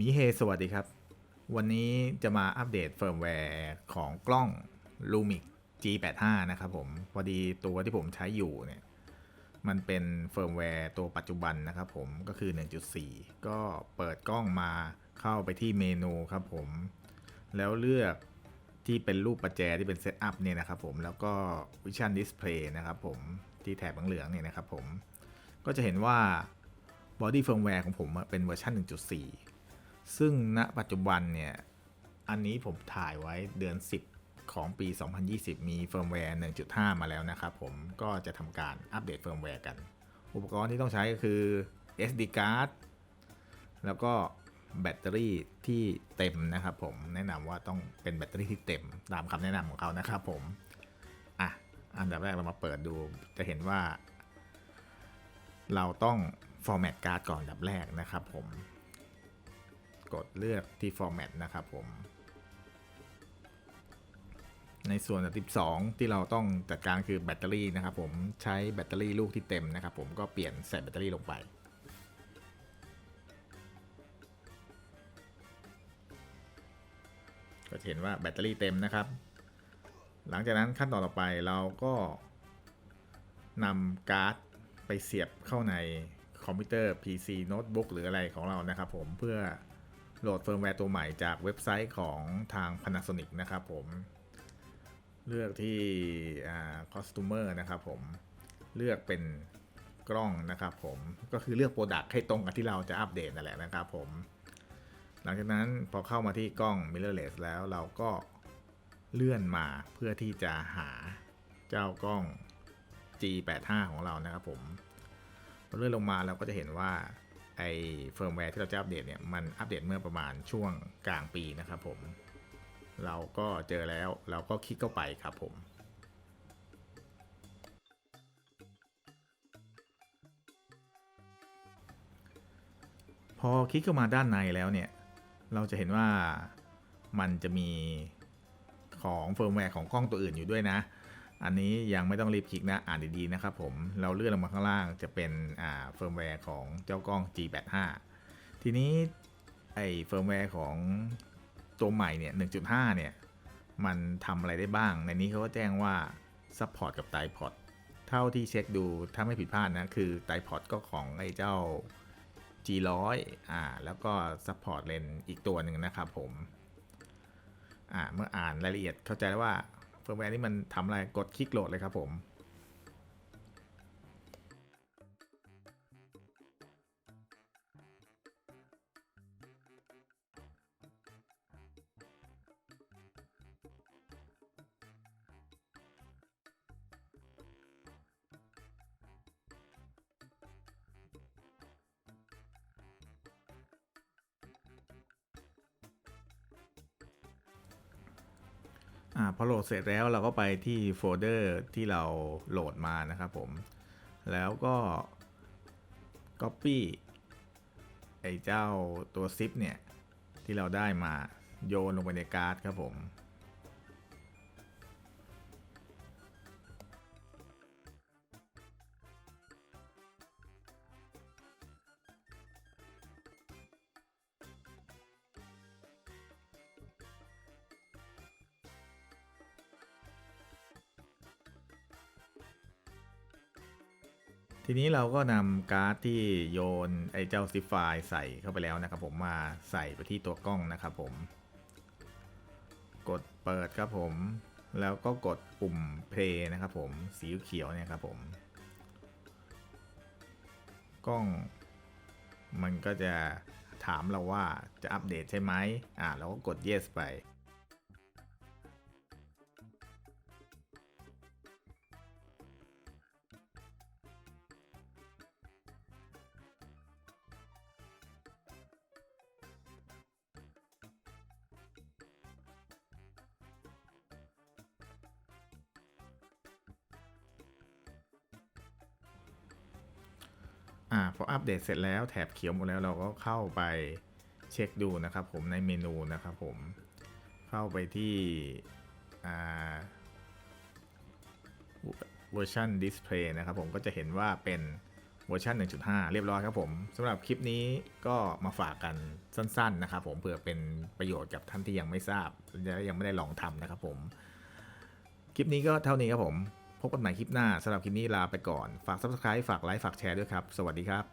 มิเฮสวัสดีครับ วันนี้จะมาอัปเดตเฟิร์มแวร์ของกล้อง Lumix G85 นะครับผม พอดีตัวที่ผมใช้อยู่เนี่ย มันเป็นเฟิร์มแวร์ตัวปัจจุบันนะครับผมก็คือ 1.4 ก็เปิดกล้องมาเข้าไปที่เมนูครับผม แล้วเลือกที่เป็นรูปประแจที่เป็นเซตอัพเนี่ยนะครับผมแล้วก็ Vision Display นะครับผม ที่แถบเหลืองๆเนี่ยนะครับผม ก็จะเห็นว่า Body Firmware ของผมเป็นเวอร์ชัน1.4 ซึ่งณปัจจุบันเนี่ย อันนี้ผมถ่ายไว้เดือน 10 ของปี 2020 มีเฟิร์มแวร์ 1.5 มาแล้วนะครับผมก็จะทำการอัปเดตเฟิร์มแวร์กัน อุปกรณ์ที่ต้องใช้ก็คือ SD card แล้วก็แบตเตอรี่ที่เต็มนะครับผมแนะนำว่าต้องเป็นแบตเตอรี่ที่เต็มตามคำแนะนำของเขานะครับผมอะอันดับแรกเรามาเปิดดูจะเห็นว่า เราต้อง format card ก่อนอันดับแรกนะครับผม กดเลือกที่ format นะครับผม ในส่วนอันดับ2ที่เราต้องจัดการคือแบตเตอรี่นะครับผมใช้แบตเตอรี่ลูกที่เต็มนะครับผมก็เปลี่ยนใส่แบตเตอรี่ลงไปก็จะเห็นว่าแบตเตอรี่เต็มนะครับ หลังจากนั้นขั้นตอนต่อไปเราก็นำการ์ดไปเสียบเข้าในคอมพิวเตอร์ PC โน้ตบุ๊กหรืออะไรของเรานะครับผมเพื่อ โหลดเฟิร์มแวร์ตัวใหม่จากเว็บไซต์ของทาง Panasonic นะครับผม เลือกที่คอสตูเมอร์นะครับผม เลือกเป็นกล้องนะครับผม ก็คือเลือกโปรดักต์ให้ตรงกับที่เราจะอัปเดตนั่นแหละนะครับผม หลังจากนั้นพอเข้ามาที่กล้อง mirrorless แล้วเราก็เลื่อนมาเพื่อที่จะหาเจ้ากล้อง G85 ของเรานะครับผมพอเลื่อนลงมาเราก็จะเห็นว่า ไอเฟิร์มแวร์ที่เราจะอัปเดตเนี่ยมันอัปเดตเมื่อประมาณช่วงกลางปีนะครับผม เราก็เจอแล้วเราก็คลิกเข้าไปครับผมพอคลิกเข้ามาด้านในแล้วเนี่ย เราจะเห็นว่ามันจะมีของเฟิร์มแวร์ของกล้องตัวอื่นอยู่ด้วยนะ อันนี้ยังไม่ต้องรีบคลิกนะ อ่านดีๆนะครับผม เราเลื่อนลงมาข้างล่างจะเป็นอ่าเฟิร์มแวร์ของเจ้ากล้อง G85 ทีนี้ไอเฟิร์มแวร์ของตัวใหม่เนี่ย 1.5 เนี่ย มันทำอะไรได้บ้าง ในนี้เขาก็แจ้งว่าซัพพอร์ตกับไตพอดเท่าที่เช็คดูถ้าไม่ผิดพลาดนะ คือไตพอดก็ของไอ้เจ้า G100 อ่า แล้วก็ซัพพอร์ตเลนอีกตัวหนึ่งนะครับผม อ่า เมื่ออ่านรายละเอียดเข้าใจแล้วว่า เฟิร์มแวร์นี่มันทำอะไรกดคลิกโหลดเลยครับผม อ่าพอโหลดเสร็จแล้วเราก็ไปที่โฟลเดอร์ที่เราโหลดมานะครับผม แล้วก็ Copy ไอ้เจ้าตัวซิปเนี่ย ที่เราได้มาโยนลงไปในการ์ดครับผม ทีนี้เราก็นำการ์ดที่โยนไอ้เจ้าซิฟไฟล์ใส่เข้าไปแล้วนะครับผมมาใส่ไปที่ตัวกล้องนะครับผม กดเปิดครับผม แล้วก็กดปุ่ม play นะครับผมสีเขียวเนี่ยครับผม กล้อง มันก็จะถามเราว่าจะอัปเดตใช่ไหมอ่าเราก็กด yes ไป อ่าพออัปเดตเสร็จแล้วแถบเขียวหมดแล้วเราก็เข้าไปเช็คดูนะครับผมในเมนูนะครับผมเข้าไปที่อ่า version display นะครับผมก็จะเห็นว่าเป็นเวอร์ชัน1.5 เรียบร้อยครับผมสำหรับคลิปนี้ก็มาฝากกันสั้นๆนะครับผมเผื่อเป็นประโยชน์กับท่านที่ยังไม่ทราบและยังไม่ได้ลองทำนะครับผม คลิปนี้ก็เท่านี้ครับผม พบกันใหม่คลิปหน้าสำหรับคลิปนี้ลาไปก่อน ฝาก subscribe ฝากไลค์ฝากแชร์ด้วยครับ สวัสดีครับ